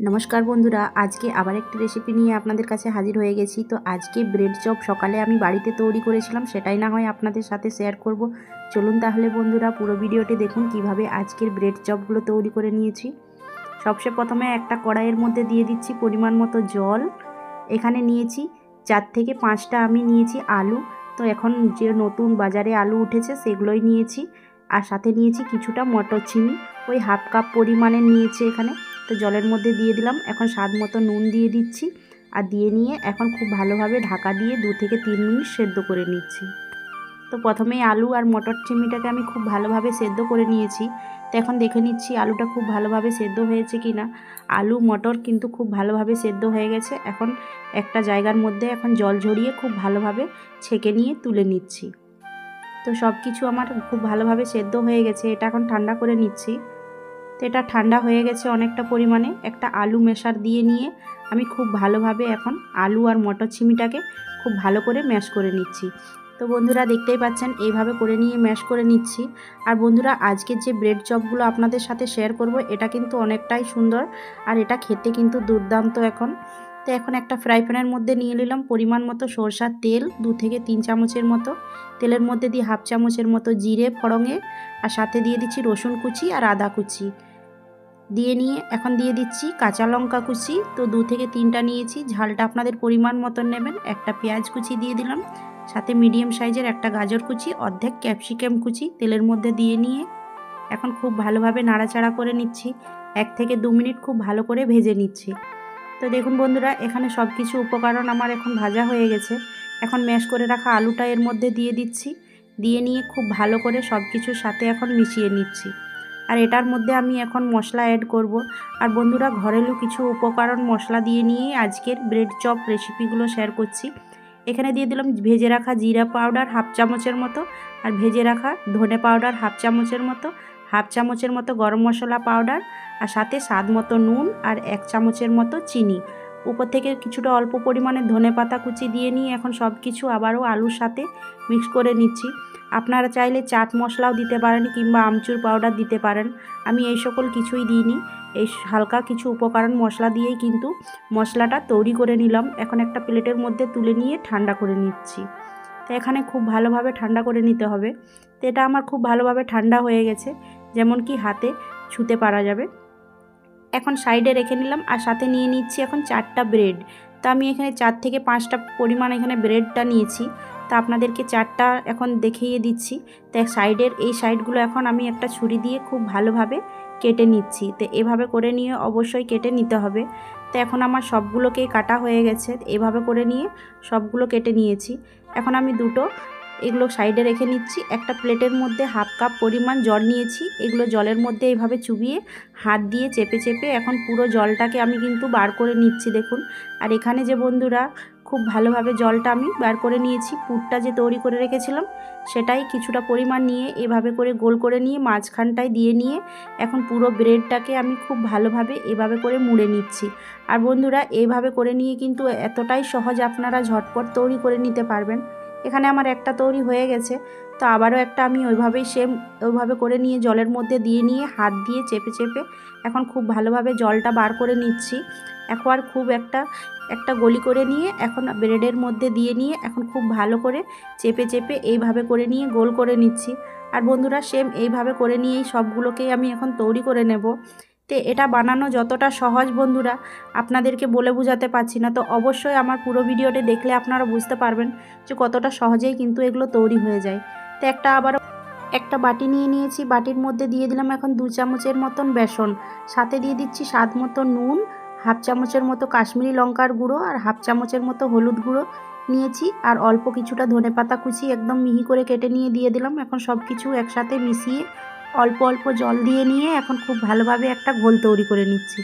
নমস্কার বন্ধুরা, আজকে আবার একটি রেসিপি নিয়ে আপনাদের কাছে হাজির হয়ে গেছি। তো আজকে ব্রেড চপ সকালে আমি বাড়িতে তৈরি করেছিলাম, সেটাই না হয় আপনাদের সাথে শেয়ার করব। চলুন তাহলে বন্ধুরা, পুরো ভিডিওটি দেখুন কীভাবে আজকের ব্রেড চপগুলো তৈরি করে নিয়েছি। সবচেয়ে প্রথমে একটা কড়াইয়ের মধ্যে দিয়ে দিচ্ছি পরিমাণ মতো জল। এখানে নিয়েছি চার থেকে পাঁচটা আমি নিয়েছি আলু। তো এখন যে নতুন বাজারে আলু উঠেছে, সেগুলোই নিয়েছি। আর সাথে নিয়েছি কিছুটা মটর চিনি ওই হাফ কাপ পরিমাণে নিয়েছি এখানে। তো জলের মধ্যে দিয়ে দিলাম। এখন স্বাদ মতো নুন দিয়ে দিচ্ছি আর দিয়ে নিয়ে এখন খুব ভালোভাবে ঢাকা দিয়ে দু থেকে তিন মিনিট সেদ্ধ করে নিচ্ছি। তো প্রথমেই আলু আর মটর চিমিটাকে আমি খুব ভালোভাবে সেদ্ধ করে নিয়েছি। তো এখন দেখে নিচ্ছি আলুটা খুব ভালোভাবে সেদ্ধ হয়েছে কি না আলু, মটর কিন্তু খুব ভালোভাবে সেদ্ধ হয়ে গেছে। এখন একটা জায়গার মধ্যে এখন জল ঝরিয়ে খুব ভালোভাবে ছেঁকে নিয়ে তুলে নিচ্ছি। তো সব কিছু আমার খুব ভালোভাবে সেদ্ধ হয়ে গেছে। এটা এখন ঠান্ডা করে নিচ্ছি। তো এটা ঠান্ডা হয়ে গেছে অনেকটা পরিমাণে। একটা আলু মেশার দিয়ে নিয়ে আমি খুব ভালোভাবে এখন আলু আর মটর ছিমিটাকে খুব ভালো করে ম্যাশ করে নিচ্ছি। তো বন্ধুরা দেখতেই পাচ্ছেন, এইভাবে করে নিয়ে ম্যাশ করে নিচ্ছি। আর বন্ধুরা আজকের যে ব্রেড চপগুলো আপনাদের সাথে শেয়ার করব, এটা কিন্তু অনেকটাই সুন্দর আর এটা খেতে কিন্তু দুর্দান্ত এখন। তো এখন একটা ফ্রাই প্যানের মধ্যে নিয়ে নিলাম পরিমাণ মতো সরষার তেল, দু থেকে তিন চামচের মতো। তেলের মধ্যে দিয়ে হাফ চামচের মতো জিরে ফড়ঙে আর সাথে দিয়ে দিচ্ছি রসুন কুচি আর আদা কুচি। দিয়ে নিয়ে এখন দিয়ে দিচ্ছি কাঁচা লঙ্কা কুচি। তো দু থেকে তিনটা নিয়েছি। ঝালটা আপনাদের পরিমাণ মতন নেবেন। একটা পেঁয়াজ কুচি দিয়ে দিলাম। সাথে মিডিয়াম সাইজের একটা গাজর কুচি, অর্ধেক ক্যাপসিকাম কুচি তেলের মধ্যে দিয়ে নিয়ে এখন খুব ভালোভাবে নাড়াচাড়া করে নিচ্ছি। এক থেকে দু মিনিট খুব ভালো করে ভেজে নিচ্ছি। তো দেখুন বন্ধুরা, এখানে সব কিছু উপকরণ আমার এখন ভাজা হয়ে গেছে। এখন ম্যাশ করে রাখা আলুটা এর মধ্যে দিয়ে দিচ্ছি। দিয়ে নিয়ে খুব ভালো করে সব কিছুর সাথে এখন মিশিয়ে নিচ্ছি। আর এটার মধ্যে আমি এখন মশলা অ্যাড করব। আর বন্ধুরা, ঘরেলু কিছু উপকরণ মশলা দিয়ে নিয়ে আজকের ব্রেড চপ রেসিপিগুলো শেয়ার করছি। এখানে দিয়ে দিলাম ভেজে রাখা জিরা পাউডার হাফ চামচের মতো আর ভেজে রাখা ধনে পাউডার হাফ চামচের মতো হাফ চামচের মতো গরম মশলা পাউডার আর সাথে স্বাদ মতো নুন আর এক চামচের মতো চিনি। উপর থেকে কিছুটা অল্প পরিমাণে ধনে পাতা কুচি দিয়ে নিয়ে এখন সব কিছু আবারও আলুর সাথে মিক্স করে নিচ্ছি। আপনারা চাইলে চাট মশলাও দিতে পারেন কিংবা আমচুর পাউডার দিতে পারেন। আমি এই সকল কিছুই দিইনি। এই হালকা কিছু উপকরণ মশলা দিয়েই কিন্তু মশলাটা তৈরি করে নিলাম। এখন একটা প্লেটের মধ্যে তুলে নিয়ে ঠান্ডা করে নিচ্ছি। তো এখানে খুব ভালোভাবে ঠান্ডা করে নিতে হবে। তো এটা আমার খুব ভালোভাবে ঠান্ডা হয়ে গেছে, যেমন কি হাতে ছুতে পারা যাবে। এখন সাইডে রেখে নিলাম আর সাথে নিয়ে নিচ্ছি এখন চারটা ব্রেড। তো আমি এখানে চার থেকে পাঁচটা পরিমাণ এখানে ব্রেডটা নিয়েছি। তা আপনাদেরকে চারটা এখন দেখিয়ে দিচ্ছি। তো সাইডের এই সাইডগুলো এখন আমি একটা ছুরি দিয়ে খুব ভালোভাবে কেটে নিচ্ছি। তো এভাবে করে নিয়ে অবশ্যই কেটে নিতে হবে। তো এখন আমার সবগুলোকেই কাটা হয়ে গেছে। এভাবে করে নিয়ে সবগুলো কেটে নিয়েছি। এখন আমি দুটো এগুলো সাইডে রেখে নিচ্ছি। একটা প্লেটের মধ্যে হাফ কাপ পরিমাণ জল নিয়েছি। এগুলো জলের মধ্যে এইভাবে চুবিয়ে হাত দিয়ে চেপে চেপে এখন পুরো জলটাকে আমি কিন্তু বার করে নিচ্ছি, দেখুন। আর এখানে যে বন্ধুরা খুব ভালোভাবে জলটা আমি বার করে নিয়েছি, পুরটা যে তৈরি করে রেখেছিলাম সেটাই কিছুটা পরিমাণ নিয়ে এভাবে করে গোল করে নিয়ে মাঝখানটায় দিয়ে নিয়ে এখন পুরো ব্রেডটাকে আমি খুব ভালোভাবে এভাবে করে মুড়ে নিচ্ছি। আর বন্ধুরা, এভাবে করে নিয়ে কিন্তু এতটাই সহজ আপনারা ঝটপট তৈরি করে নিতে পারবেন। এখানে আমার একটা তৈরি হয়ে গেছে। তো আবারও একটা আমি ওইভাবেই সেম ওইভাবে করে নিয়ে জলের মধ্যে দিয়ে নিয়ে হাত দিয়ে চেপে চেপে এখন খুব ভালোভাবে জলটা বার করে নিচ্ছি। একবার খুব একটা একটা গলি করে নিয়ে এখন ব্রেডের মধ্যে দিয়ে নিয়ে এখন খুব ভালো করে চেপে চেপে এইভাবে করে নিয়ে গোল করে নিচ্ছি। আর বন্ধুরা সেম এইভাবে করে নিয়েই সবগুলোকেই আমি এখন তৈরি করে নেব। তো এটা বানানো যতটা সহজ বন্ধুরা, আপনাদেরকে বলে বোঝাতে পারছি না। তো অবশ্যই আমার পুরো ভিডিওটি দেখলে আপনারা বুঝতে পারবেন যে কতটা সহজেই কিন্তু এগুলো তৈরি হয়ে যায়। তো একটা আবার একটা বাটি নিয়ে নিয়েছি। বাটির মধ্যে দিয়ে দিলাম এখন দু চামচের মতন বেসন। সাথে দিয়ে দিচ্ছি স্বাদ মতো নুন, হাফ চামচের মতো কাশ্মীরি লঙ্কার গুঁড়ো আর হাফ চামচের মতো হলুদ গুঁড়ো নিয়েছি। আর অল্প কিছুটা ধনে পাতা কুচি একদম মিহি করে কেটে নিয়ে দিয়ে দিলাম। এখন সব কিছু একসাথে মিশিয়ে অল্প অল্প জল দিয়ে নিয়ে এখন খুব ভালোভাবে একটা ঘোল তৈরি করে নিচ্ছি।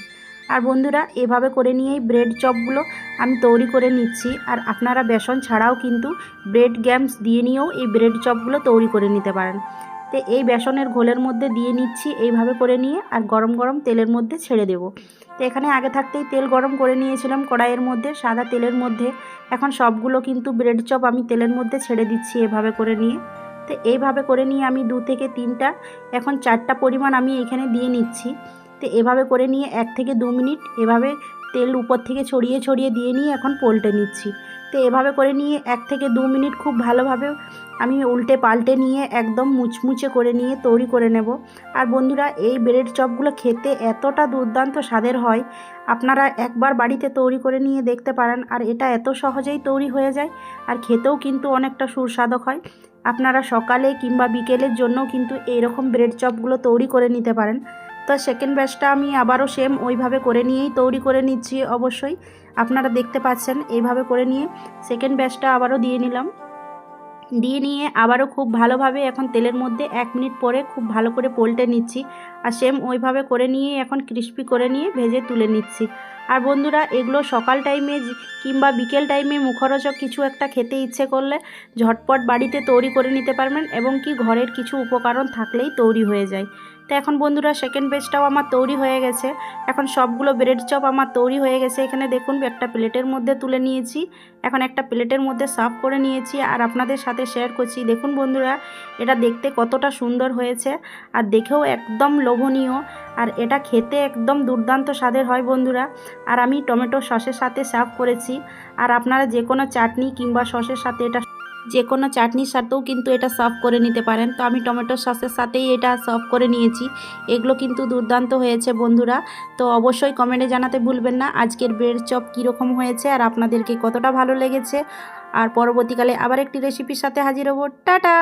আর বন্ধুরা, এভাবে করে নিয়েই ব্রেড চপগুলো আমি তৈরি করে নিচ্ছি। আর আপনারা বেসন ছাড়াও কিন্তু ব্রেড গ্যামস দিয়ে নিয়েও এই ব্রেড চপগুলো তৈরি করে নিতে পারেন। তো এই বেসনের ঘোলের মধ্যে দিয়ে নিচ্ছি এইভাবে করে নিয়ে আর গরম গরম তেলের মধ্যে ছেড়ে দেব। তো এখানে আগে থাকতেই তেল গরম করে নিয়েছিলাম কড়াইয়ের মধ্যে, সাদা তেলের মধ্যে। এখন সবগুলো কিন্তু ব্রেড চপ আমি তেলের মধ্যে ছেড়ে দিচ্ছি এভাবে করে নিয়ে। তো এইভাবে করে নিয়ে আমি দু থেকে তিনটা, এখন চারটা পরিমাণ আমি এখানে দিয়ে নিচ্ছি। তো এভাবে করে নিয়ে এক থেকে দু মিনিট এভাবে তেল উপর থেকে ছড়িয়ে ছড়িয়ে দিয়ে নিয়ে এখন পল্টে নিচ্ছি। তো এভাবে করে নিয়ে এক থেকে দু মিনিট খুব ভালোভাবে আমি উল্টে পাল্টে নিয়ে একদম মুচমুচে করে নিয়ে তৈরি করে নেব। আর বন্ধুরা, এই ব্রেড চপগুলো খেতে এতটা দুর্দান্ত স্বাদের হয়। আপনারা একবার বাড়িতে তৈরি করে নিয়ে দেখতে পারেন, আর এটা এত সহজেই তৈরি হয়ে যায়, আর খেতেও কিন্তু অনেকটা সুস্বাদক হয়। আপনারা সকালে কিংবা বিকেলের জন্য কিন্তু এইরকম ব্রেড চপগুলো তৈরি করে নিতে পারেন। তো সেকেন্ড ব্যাচটা আমি আবারও সেম ওইভাবে করে নিয়েই তৈরি করে নিচ্ছি অবশ্যই। আপনারা দেখতে পাচ্ছেন এইভাবে করে নিয়ে সেকেন্ড ব্যাচটা আবারও দিয়ে নিলাম। দিয়ে নিয়ে আবারও খুব ভালোভাবে এখন তেলের মধ্যে এক মিনিট পরে খুব ভালো করে পোল্টে নিচ্ছি। আর সেম ওইভাবে করে নিয়ে এখন ক্রিস্পি করে নিয়ে ভেজে তুলে নিচ্ছি। আর বন্ধুরা, এগুলো সকাল টাইমে কিংবা বিকেল টাইমে মুখরোচক কিছু একটা খেতে ইচ্ছে করলে ঝটপট বাড়িতে তৈরি করে নিতে পারবেন এবং কি ঘরের কিছু উপকরণ থাকলেই তৈরি হয়ে যায়। তো এখন বন্ধুরা সেকেন্ড পেজটাও আমার তৈরি হয়ে গেছে। এখন সবগুলো ব্রেড চপ আমার তৈরি হয়ে গেছে। এখানে দেখুন, একটা প্লেটের মধ্যে তুলে নিয়েছি। এখন একটা প্লেটের মধ্যে সার্ভ করে নিয়েছি আর আপনাদের সাথে শেয়ার করছি। দেখুন বন্ধুরা, এটা দেখতে কতটা সুন্দর হয়েছে আর দেখেও একদম লোভনীয় আর এটা খেতে একদম দুর্দান্ত স্বাদের হয় বন্ধুরা। আর আমি টমেটো সসের সাথে সার্ভ করেছি। আর আপনারা যে কোনো চাটনি কিংবা সসের সাথে এটা যে কোনো চাটনির সাথেও কিন্তু এটা সার্ভ করে নিতে পারেন। তো আমি টমেটো সসের সাথেই এটা সার্ভ করে নিয়েছি। এগুলো কিন্তু দুর্দান্ত হয়েছে বন্ধুরা। তো অবশ্যই কমেন্টে জানাতে ভুলবেন না আজকের ব্রেড চপ কীরকম হয়েছে আর আপনাদেরকে কতটা ভালো লেগেছে। আর পরবর্তীকালে আবার একটি রেসিপির সাথে হাজির হব। টাটা!